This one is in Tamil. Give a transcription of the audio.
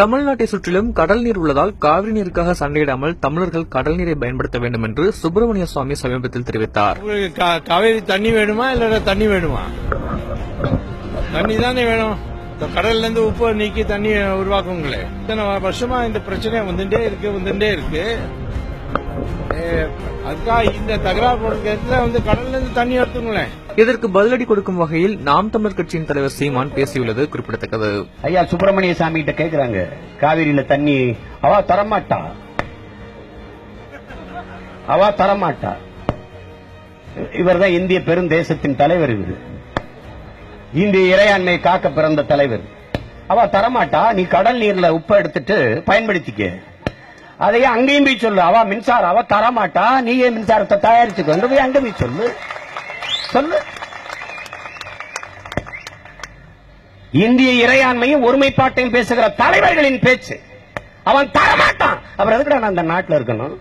தமிழ்நாட்டை சுற்றிலும் கடல் நீர் உள்ளதால் காவிரி நீருக்காக சண்டையிடாமல் தமிழர்கள் கடல் நீரை பயன்படுத்த வேண்டும் என்று சுப்பிரமணிய சுவாமி சமீபத்தில் தெரிவித்தார். உங்களுக்கு காவேரி தண்ணி வேணுமா இல்ல தண்ணி வேணுமா? தண்ணி தானே வேணும். கடல்ல இருந்து உப்பு நீக்கி தண்ணி உருவாக்குங்களே. இத்தனை வருஷமா இந்த பிரச்சனை வந்துட்டே இருக்கு வந்துட்டே இருக்கு. ஏ, அதுக்காக இந்த தகராறு போடுறதுல வந்து கடல்ல இருந்து தண்ணி எடுத்துங்களேன். இதற்கு பதிலடி கொடுக்கும் வகையில் நாம் தமிழர் கட்சியின் தலைவர் சீமான் பேசியுள்ளது குறிப்பிடத்தக்கது. ஐயா சுப்பிரமணிய சாமி கிட்ட கேக்குறாங்க. காவிரியில தண்ணி அவ தரமாட்டா? அவ தரமாட்டா? இவர்தான் இந்திய பெருந்தேசத்தின் தலைவர் இவர். இந்திய இறையாண்மை காக்க பிறந்த தலைவர். அவ தரமாட்டா? நீ கடல் நீர்ல உப்பை எடுத்துட்டு பயன்படுத்திக்க. அதையே அங்கேயும் போய் சொல்லு. அவ மின்சாரம் அவ தரமாட்டா. நீயே மின்சாரத்தை தயாரிச்சுக்கொண்டு போய் அங்க போய் சொல்லு. சொல்லு. இந்திய இறையாண்மையும் ஒருமைப்பாட்டையும் பேசுகிற தலைவர்களின் பேச்சு. அவன் தரமாட்டான். அப்புறம் எதுக்கடா நான் அந்த நாட்டில் இருக்கணும்?